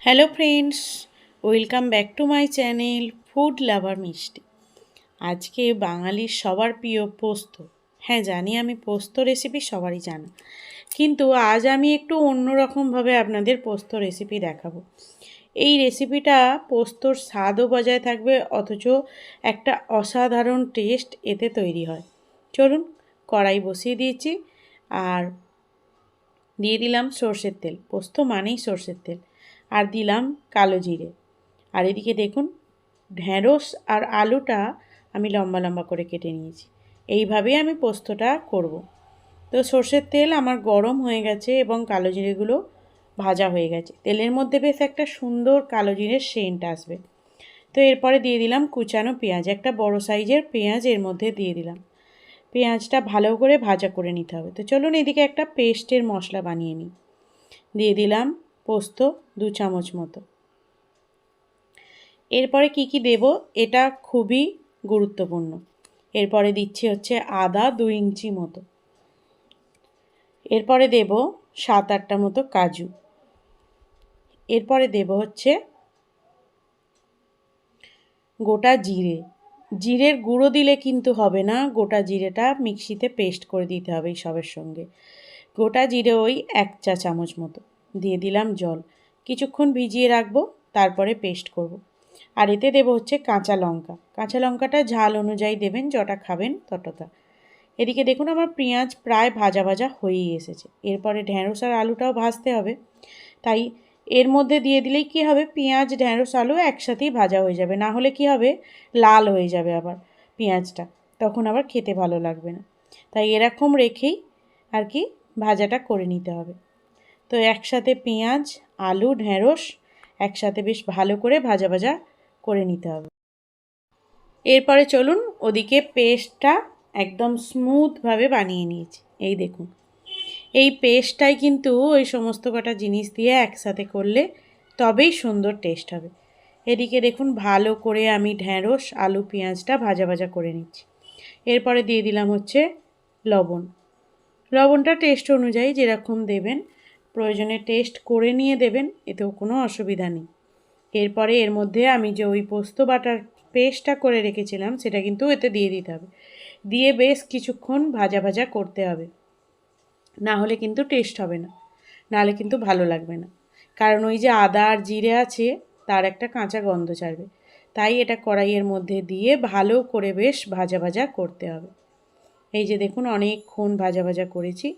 Hello friends, welcome back to my channel food lover Mishti. আজকে বাঙালির সবার প্রিয় পোস্ত। হ্যাঁ জানি আমি পোস্ত রেসিপি সবারই জানা। কিন্তু আজ আমি একটু অন্যরকমভাবে আপনাদের পোস্ত রেসিপি দেখাবো। এই রেসিপিটা পোস্তর স্বাদও বজায় থাকবে, অথচ একটা অসাধারণ টেস্ট এতে তৈরি হয়। চলুন, কড়াই বসিয়ে দিয়েছি। আর দিয়ে দিলাম সর্ষের তেল। পোস্ত মানেই সর্ষের তেল। আর দিলাম কালো জিরে। আর এদিকে দেখুন ঢ্যাঁড়স আর আলুটা আমি লম্বা লম্বা করে কেটে নিয়েছি। এইভাবেই আমি পোস্তটা করব। তো সর্ষের তেল আমার গরম হয়ে গেছে এবং কালো জিরেগুলো ভাজা হয়ে গেছে। তেলের মধ্যে বেশ একটা সুন্দর কালো জিরের সেন্ট আসবে। তো এরপরে দিয়ে দিলাম কুচানো পেঁয়াজ। একটা বড় সাইজের পেঁয়াজ এর মধ্যে দিয়ে দিলাম। পেঁয়াজটা ভালো করে ভাজা করে নিতে হবে। তো চলুন এদিকে একটা পেস্টের মশলা বানিয়ে নিই। দিয়ে দিলাম পোস্ত দু চামচ মতো। এরপরে কি কি দেব এটা খুবই গুরুত্বপূর্ণ। এরপরে দিচ্ছি হচ্ছে আদা দু ইঞ্চি মতো। এরপরে দেব সাত আটটা মতো কাজু। এরপরে দেব হচ্ছে গোটা জিরে। জিরের গুঁড়ো দিলে কিন্তু হবে না, গোটা জিরেটা মিক্সিতে পেস্ট করে দিতে হবে সবের সঙ্গে। গোটা জিরে ওই এক চা চামচ মতো। দিয়ে দিলাম জল। কিছুক্ষণ ভিজিয়ে রাখব, তারপরে পেস্ট করব। আর এতে দেবো হচ্ছে কাঁচা লঙ্কা। কাঁচা লঙ্কাটা ঝাল অনুযায়ী দেবেন, যটা খাবেন ততটা। এদিকে দেখুন আমার পেঁয়াজ প্রায় ভাজা ভাজা হয়েই এসেছে। এরপরে ঢ্যাঁড়স আর আলুটাও ভাজতে হবে। তাই এর মধ্যে দিয়ে দিলেই কি হবে? পেঁয়াজ ঢ্যাঁড়স আলু একসাথেই ভাজা হয়ে যাবে। না হলে কি হবে? লাল হয়ে যাবে আবার পেঁয়াজটা। তখন আবার খেতে ভালো লাগবে না। তাই এরকম রেখেই আর কি ভাজাটা করে নিতে হবে। তো একসাথে পেঁয়াজ, আলু, ঢেঁড়স একসাথে বেশ ভালো করে ভাজা ভাজা করে নিতে হবে। এরপরে চলুন ওদিকে পেস্টটা একদম স্মুথভাবে বানিয়ে নিয়েছি। এই দেখুন, এই পেস্টটাই কিন্তু ওই সমস্ত কটা জিনিস দিয়ে একসাথে করলে তবেই সুন্দর টেস্ট হবে। এদিকে দেখুন, ভালো করে আমি ঢ্যাঁড়স আলু, পেঁয়াজটা ভাজা ভাজা করে নিচ্ছি। এরপরে দিয়ে দিলাম হচ্ছে লবণ। লবণটা টেস্ট অনুযায়ী যেরকম দেবেন প্রয়োজনে টেস্ট করে নিয়ে দেবেন, এতেও কোনো অসুবিধা নেই। এরপরে এর মধ্যে আমি যে ওই পোস্ত বাটার পেস্টটা করে রেখেছিলাম, সেটা কিন্তু এতে দিয়ে দিতে হবে। দিয়ে বেশ কিছুক্ষণ ভাজা ভাজা করতে হবে। না হলে কিন্তু টেস্ট হবে না, নাহলে কিন্তু ভালো লাগবে না। কারণ ওই যে আদা আর জিরে আছে, তার একটা কাঁচা গন্ধ ছাড়বে। তাই এটা কড়াইয়ের মধ্যে দিয়ে ভালো করে বেশ ভাজা ভাজা করতে হবে। এই যে দেখুন, অনেকক্ষণ ভাজা ভাজা করেছি।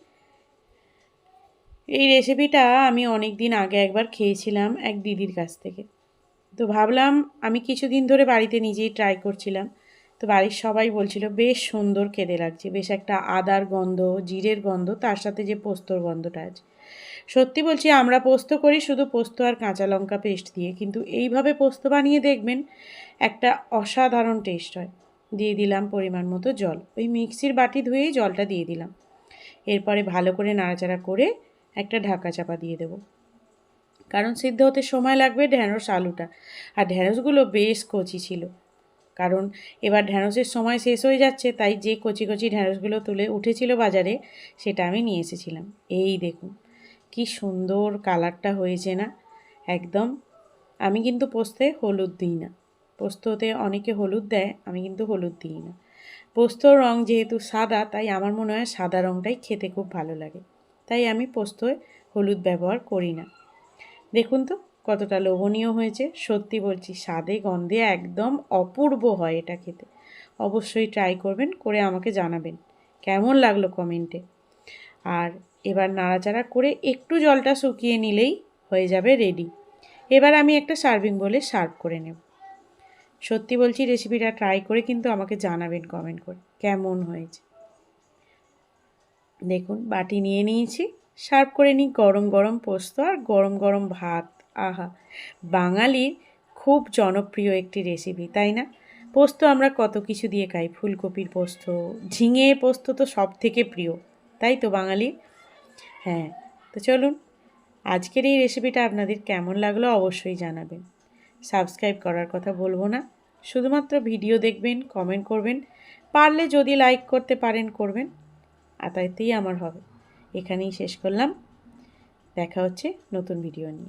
এই রেসিপিটা আমি অনেক দিন আগে একবার খেয়েছিলাম এক দিদির কাছ থেকে। তো ভাবলাম আমি কিছুদিন ধরে বাড়িতে নিজেই ট্রাই করছিলাম। তো বাড়ির সবাই বলছিল, বেশ সুন্দর খেতে লাগছে, বেশ একটা আদার গন্ধ, জিরের গন্ধ, তার সাথে যে পোস্তর গন্ধটা আছে। সত্যি বলছি, আমরা পোস্ত করি শুধু পোস্ত আর কাঁচা লঙ্কা পেস্ট দিয়ে, কিন্তু এইভাবে পোস্ত বানিয়ে দেখবেন, একটা অসাধারণ টেস্ট হয়। দিয়ে দিলাম পরিমাণ মতো জল। ওই মিক্সির বাটি ধুয়েই জলটা দিয়ে দিলাম। এরপরে ভালো করে নাড়াচাড়া করে একটা ঢাকা চাপা দিয়ে দেবো। কারণ সিদ্ধ হতে সময় লাগবে ঢ্যাঁড়স আলুটা। আর ঢ্যাঁড়সগুলো বেশ কচি ছিল। কারণ এবার ঢ্যাঁড়সের সময় শেষ হয়ে যাচ্ছে, তাই যে কচি কচি ঢ্যাঁড়সগুলো তুলে উঠেছিল বাজারে, সেটা আমি নিয়ে এসেছিলাম। এই দেখুন, কি সুন্দর কালারটা হয়েছে না? একদম, আমি কিন্তু পোস্তে হলুদ দিই না। পোস্ততে অনেকে হলুদ দেয়, আমি কিন্তু হলুদ দিই না। পোস্তর রঙ যেহেতু সাদা, তাই আমার মনে হয় সাদা রঙটাই খেতে খুব ভালো লাগে। তাই আমি পোস্তয় হলুদ ব্যবহার করি না। দেখুন তো, কতটা লোভনীয় হয়েছে। সত্যি বলছি, স্বাদে, গন্ধে একদম অপূর্ব হয় এটা খেতে। অবশ্যই ট্রাই করবেন, করে আমাকে জানাবেন। কেমন লাগল কমেন্টে আর এবার নাড়াচাড়া করে একটু জলটা শুকিয়ে নিলেই হয়ে যাবে রেডি এবার আমি একটা সার্ভিং বলে সার্ভ করে নেব। সত্যি বলছি রেসিপিটা ট্রাই করে কিন্তু আমাকে জানাবেন কমেন্ট করে। কেমন হয়েছে? দেখুন, বাটি নিয়ে নিয়েছি। সার্ভ করে নিই গরম গরম পোস্ত আর গরম গরম ভাত। আহা! বাঙালির খুব জনপ্রিয় একটি রেসিপি তাই না? পোস্ত আমরা কত কিছু দিয়ে খাই, ফুলকপির পোস্ত, ঝিঙে পোস্ত তো সব থেকে প্রিয়, তাই তো বাঙালি? হ্যাঁ তো চলুন, আজকের এই রেসিপিটা আপনাদের কেমন লাগল অবশ্যই জানাবেন। সাবস্ক্রাইব করার কথা বলব না, শুধুমাত্র ভিডিও দেখবেন কমেন্ট করবেন, পারলে যদি লাইক করতে পারেন, করবেন। আর তাইতেই আমার হবে। এখানেই শেষ করলাম। দেখা হচ্ছে নতুন ভিডিও নিয়ে।